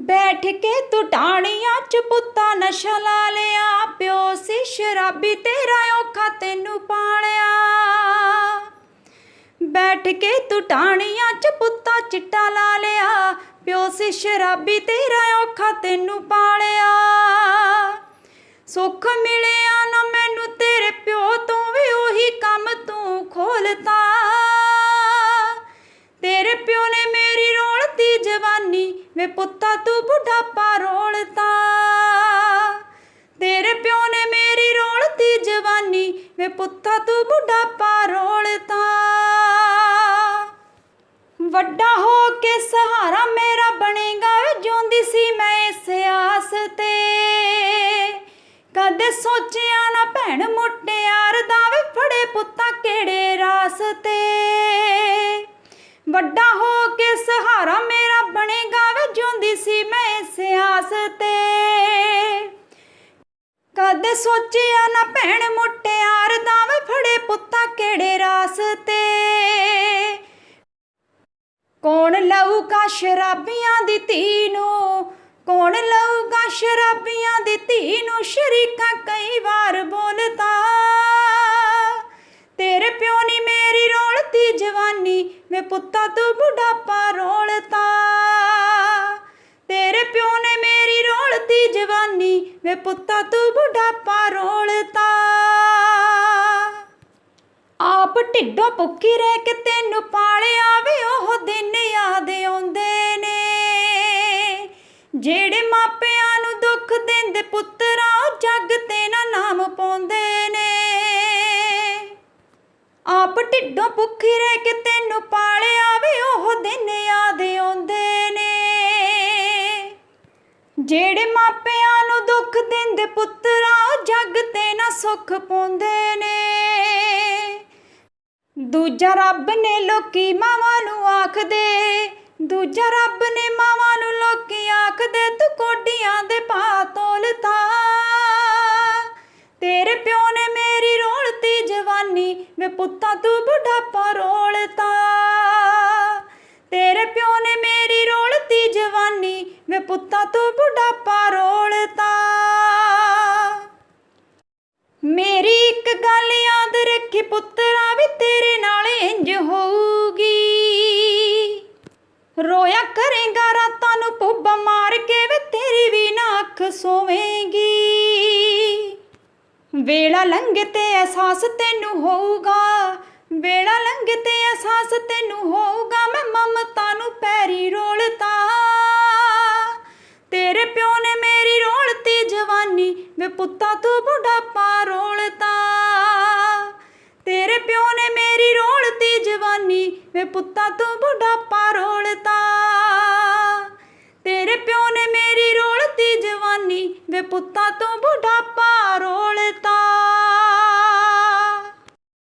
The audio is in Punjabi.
ਬੈਠ ਕੇ ਤੂੰ ਟਾਣੀਆਂ ਚ ਪੁੱਤਾ ਨਸ਼ਾ ਲਾ ਲਿਆ। ਪਿਓ ਸੀ ਸ਼ਰਾਬੀ, ਤੇਰਾ ਔਖਾ ਤੈਨੂੰ ਪਾਲਿਆ। ਬੈਠ ਕੇ ਤੂੰ ਟਾਣੀਆਂ ਚ ਪੁੱਤਾ ਚਿੱਟਾ ਲਾ ਲਿਆ। ਪਿਓ ਸੀ ਸ਼ਰਾਬੀ, ਤੇਰਾ ਔਖਾ ਤੈਨੂੰ ਪਾਲਿਆ। ਸੁੱਖ ਵੇ ਪੁੱਤਾ ਤੂੰ ਬੁਢਾਪਾ ਰੋਲਤਾ ਤੇਰੇ ਪਿਓ ਨੇ ਮੇਰੀ ਰੋਲਤੀ ਜਵਾਨੀ, ਵੇ ਪੁੱਤਾ ਤੂੰ ਬੁਢਾਪਾ ਰੋਲਤਾ ਵੱਡਾ ਹੋ ਕੇ ਸਹਾਰਾ ਮੇਰਾ ਬਣੇਗਾ ਜਿਉਂਦੀ ਸੀ ਮੈਂ ਇਸ ਆਸ ਤੇ ਕਦੇ ਸੋਚਿਆ ਨਾ ਭੈਣ ਮੁਟਿਆਰ ਦਾ, ਵੇ ਫੜੇ ਪੁੱਤਾਂ ਕਿਹੜੇ ਰਾਸ ਤੇ ਵੱਡਾ ਹੋ ਕੇ ਸਹਾਰਾ ਮੇਰਾ ਬਣੇਗਾ ਕਦੇ ਸੋਚਿਆ ਨਾ ਭੈਣ ਮੁਟਿਆਰ ਦਾ ਫੜੇ ਪੁੱਤਾਂ ਕਿਹੜੇ ਰਾਸਤੇ ਕੌਣ ਲਊਗਾ ਸ਼ਰਾਬੀਆਂ ਦੀ ਧੀ ਨੂੰ? ਕੌਣ ਲਊਗਾ ਸ਼ਰਾਬੀਆਂ ਦੀ ਧੀ ਨੂੰ? ਸ਼ਰੀਕਾ ਕਈ ਵਾਰ ਬੋਲਦਾ, ਤੇਰੇ ਪਿਓ ਨੀ ਮੇਰੀ ਰੋਲਤੀ ਜਵਾਨੀ, ਮੈਂ ਪੁੱਤਾ ਤੂੰ ਬੁਢਾਪਾ ਰੋਲਤਾ ਵੇ ਪੁੱਤਾ ਤੂੰ ਬੁਢਾਪਾ ਰੋਲਤਾ ਆਪ ਢਿੱਡੋਂ ਭੁੱਖੀ ਰਹਿ ਕੇ ਤੈਨੂੰ ਪਾਲਿਆ ਵੇ, ਉਹ ਦਿਨ ਯਾਦ ਆਉਂਦੇ ਨੇ। ਜਿਹੜੇ ਮਾਪਿਆਂ ਨੂੰ ਦੁੱਖ ਦਿੰਦੇ ਪੁੱਤਰਾ, ਉਹ ਜੱਗ ਤੇ ਨਾ ਨਾਮ ਪਾਉਂਦੇ ਨੇ। ਆਪ ਢਿੱਡੋਂ ਭੁੱਖੀ ਰਹਿ ਕੇ ਤੈਨੂੰ ਪਾਲਿਆ ਵੇ, ਉਹ ਦਿਨ ਯਾਦ ਆਉਂਦੇ ਨੇ। ਜਿਹੜੇ ਮਾਪਿਆਂ ਨੂੰ ਦੁੱਖ ਦਿੰਦੇ ਪੁੱਤਰਾ, ਉਹ ਜੱਗ ਤੇ ਨਾ ਸੁੱਖ ਪਾਉਂਦੇ ਨੇ। ਦੂਜਾ ਰੱਬ ਨੇ ਲੋਕੀ ਮਾਵਾਂ ਨੂੰ ਆਖਦੇ, ਦੂਜਾ ਰੱਬ ਨੇ ਮਾਵਾਂ ਨੂੰ ਲੋਕੀ ਆਖਦੇ, ਤੂੰ ਕੋਡੀਆਂ ਦੇ ਪਾ ਤੋਲਤਾ। ਤੇਰੇ ਪਿਓ ਨੇ ਮੇਰੀ ਰੋਲਤੀ ਜਵਾਨੀ, ਵੇ ਪੁੱਤਾਂ ਤੂੰ ਬੁਢਾਪਾ ਰੋਲਤਾ। ਜਵਾਨੀ ਵੇ ਪੁੱਤਾ ਬੁਢਾਪਾ ਰੋਲਤਾ ਮੇਰੀ ਇੱਕ ਗੱਲ ਯਾਦ ਰੱਖੀ, ਪੁੱਤਰਾ ਵੀ ਤੇਰੇ ਨਾਲ ਇੰਜ ਹੋਊਗੀ। ਰੋਇਆ ਕਰੇਗਾ ਰਾਤਾਂ ਨੂੰ ਪੁੱਬਾ ਮਾਰ ਕੇ ਵੇ ਤੇਰੀ ਵੀ ਨਾ ਅੱਖ ਸੋਵੇਂਗੀ। ਵੇਲਾ ਲੰਘੇ ਤੇ ਅਹਿਸਾਸ ਤੈਨੂੰ ਹੋਊਗਾ, ਵੇਲਾ ਲੰਘੇ ਤੇ ਅਹਿਸਾਸ ਤੈਨੂੰ ਹੋਊਗਾ, ਮੈਂ ਮਮਤਾ ਨੂੰ ਪੈਰ ਤੂੰ ਬੁਢਾਪਾ ਰੋਲਤਾ। ਤੇਰੇ ਪਿਓ ਨੇ ਮੇਰੀ ਰੋਲਤੀ ਜਵਾਨੀ, ਵੇ ਪੁੱਤਾ ਤੂੰ ਬੁਢਾਪਾ ਰੋਲਤਾ। ਤੇਰੇ ਪਿਓ ਨੇ ਮੇਰੀ ਰੋਲਤੀ ਜਵਾਨੀ, ਵੇ ਪੁੱਤਾ ਤੂੰ